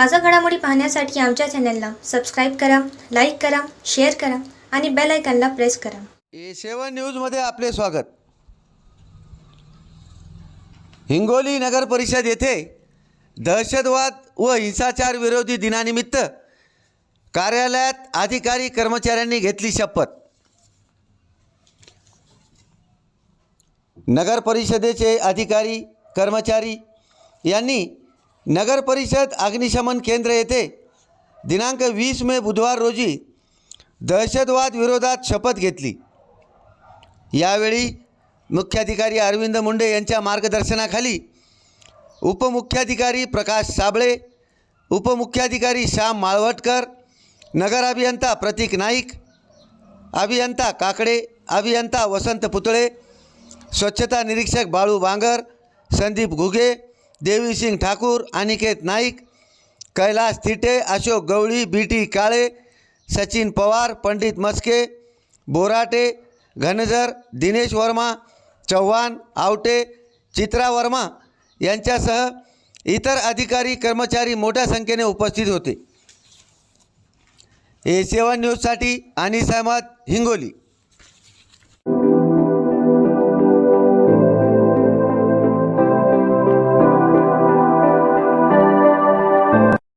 ताजा घडामोडी पाहण्यासाठी आमच्या चॅनलला सबस्क्राईब करा लाईक करा शेअर करा आणि बेल आयकॉनला प्रेस करा. ए सेवन न्यूजमध्ये आपले स्वागत. हिंगोली नगर परिषद येथे दहशतवाद व हिंसाचार विरोधी दिनानिमित्त कार्यालयात अधिकारी कर्मचाऱ्यांनी घेतली शपथ. नगर परिषदेचे अधिकारी कर्मचारी यांनी नगर परिषद अग्निशमन केंद्र येथे दिनांक वीस मे बुधवार रोजी दहशतवाद विरोधात शपथ घेतली. यावेळी मुख्याधिकारी अरविंद मुंडे यांच्या मार्गदर्शनाखाली उपमुख्याधिकारी प्रकाश साबळे उपमुख्याधिकारी श्याम माळवटकर नगर अभियंता प्रतीक नाईक अभियंता काकडे अभियंता वसंत पुतळे स्वच्छता निरीक्षक बाळू बांगर संदीप घुगे देवीसिंग ठाकूर अनिकेत नाईक कैलास थिटे अशोक गवळी बी टी काळे सचिन पवार पंडित मस्के बोराटे घनजर दिनेश वर्मा चव्हाण आवटे चित्रा वर्मा यांच्यासह इतर अधिकारी कर्मचारी मोठ्या संख्येने उपस्थित होते. ए सेवन न्यूजसाठी अनिस अहमद हिंगोली.